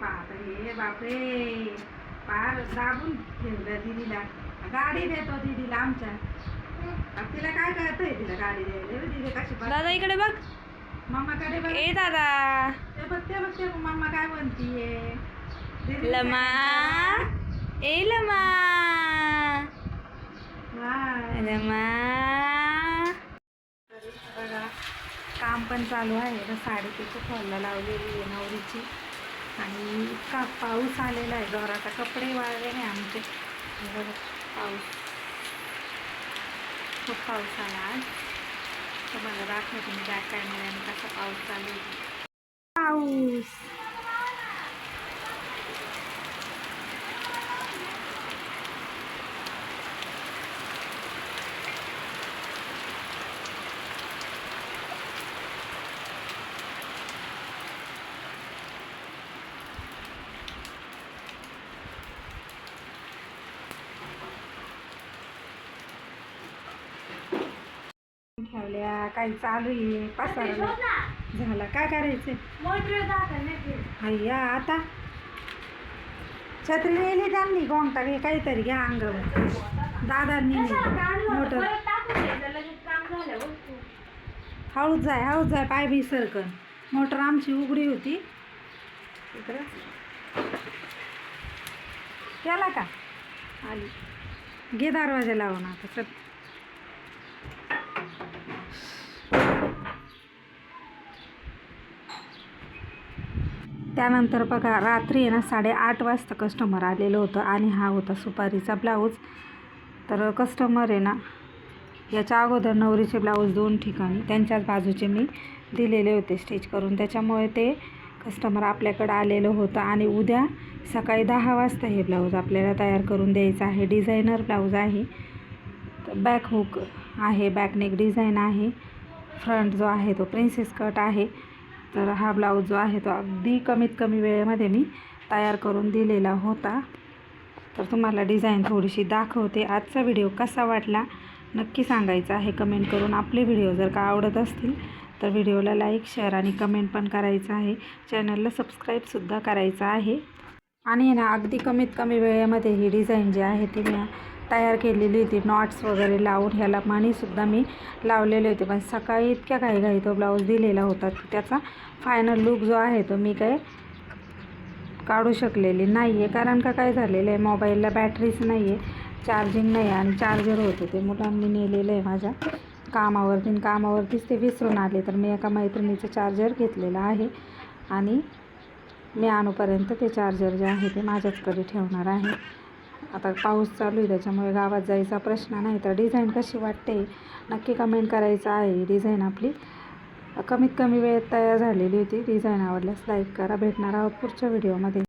बापरे बापरे. पार दाबून ठेवलं दिदीला. गाडी देतो दिदीला आमच्या. तिला काय कळतंय तिला गाडी द्यायला? दिदी कशी दादा इकडे बघ. मम्माकडे बघ. ए दादा. ते बघ ते बघ ते मम्मा काय म्हणतीये? लमा. ए लमा. लमा. बघा काम पण चालू आहे. ना साडी तिची फॉलला लावलेली आहे नवरीची. आणि इतका पाऊस आलेला आहे जोराचा कपडे वाळले नाही आमचे. पाऊस. खूप पाऊस आला आज. तुम्हाला दाखवते मी बॅक कॅमेऱ्याने कसा पाऊस चालू आहे पाऊस ठेवल्या काही चालू आहे? पसारा झाला. काय करायचं अय्या आता छत्री नेली त्यांनी गोंगटा घे काहीतरी घ्या अंगावर. दादांनी मोटर हळूच जाय हळूच जाय पाय बी सरकन मोटर आमची उघडी होती. इकडं. केला का? आली. घे दरवाजा लावून आता. चल. त्यानंतर बघा रात्री आहे ना साडेआठ वाजता कस्टमर आलेलं होतं आणि हा होता सुपारीचा ब्लाऊज. तर कस्टमर आहे ना याच्या अगोदर नवरीचे ब्लाऊज दोन ठिकाणी त्यांच्याच बाजूचे मी दिलेले होते स्टिच करून. त्याच्यामुळे ते कस्टमर आपल्याकडं आलेलं होतं आणि उद्या सकाळी दहा वाजता हे ब्लाऊज आपल्याला तयार करून द्यायचं आहे. डिझायनर ब्लाऊज आहे. बॅक हुक आहे बॅकनेक डिझाईन आहे. फ्रंट जो आहे तो प्रिन्सेस कट आहे. तर हा ब्लाऊज जो आहे तो अगदी कमीत कमी वेळेमध्ये मी तयार करून दिलेला होता. तर तुम्हाला डिझाईन थोडीशी दाखवते. आजचा व्हिडिओ कसा वाटला नक्की सांगायचा आहे. कमेंट करून आपले व्हिडिओ जर का आवडत असतील तर व्हिडिओला लाईक शेअर आणि कमेंट पण करायचं आहे. चॅनलला सबस्क्राईबसुद्धा करायचं आहे. आणि ना अगदी कमीत कमी वेळेमध्ये ही डिझाईन जी आहे ती मी तयार केलेली होती. नॉट्स वगैरे लावून ह्याला मणीसुद्धा मी लावलेले होते. पण सकाळी इतक्या काही काही तो ब्लाऊज दिलेला होता की त्याचा फायनल लुक जो आहे तो मी काय काढू शकलेली नाही आहे कारण का काय झालेलं आहे मोबाईलला बॅटरीच नाही आहे चार्जिंग नाही आणि चार्जर होते ते मुलांनी नेलेलं आहे माझ्या कामावरती. आणि कामावरतीच ते विसरून आले. तर मी एका मैत्रिणीचं चार्जर घेतलेलं आहे आणि मी आणूपर्यंत ते चार्जर जे आहे ते माझ्याचकडे ठेवणार आहे. आता पाऊस चालू आहे त्याच्यामुळे गावात जायचा प्रश्न नाही. तर डिझाईन कशी वाटते? नक्की कमेंट करायचं आहे डिझाईन आपली. कमीत कमी वेळेत तयार झालेली होती. डिझाईन आवडल्यास लाईक करा. भेटणार आहोत पुढच्या व्हिडिओमध्ये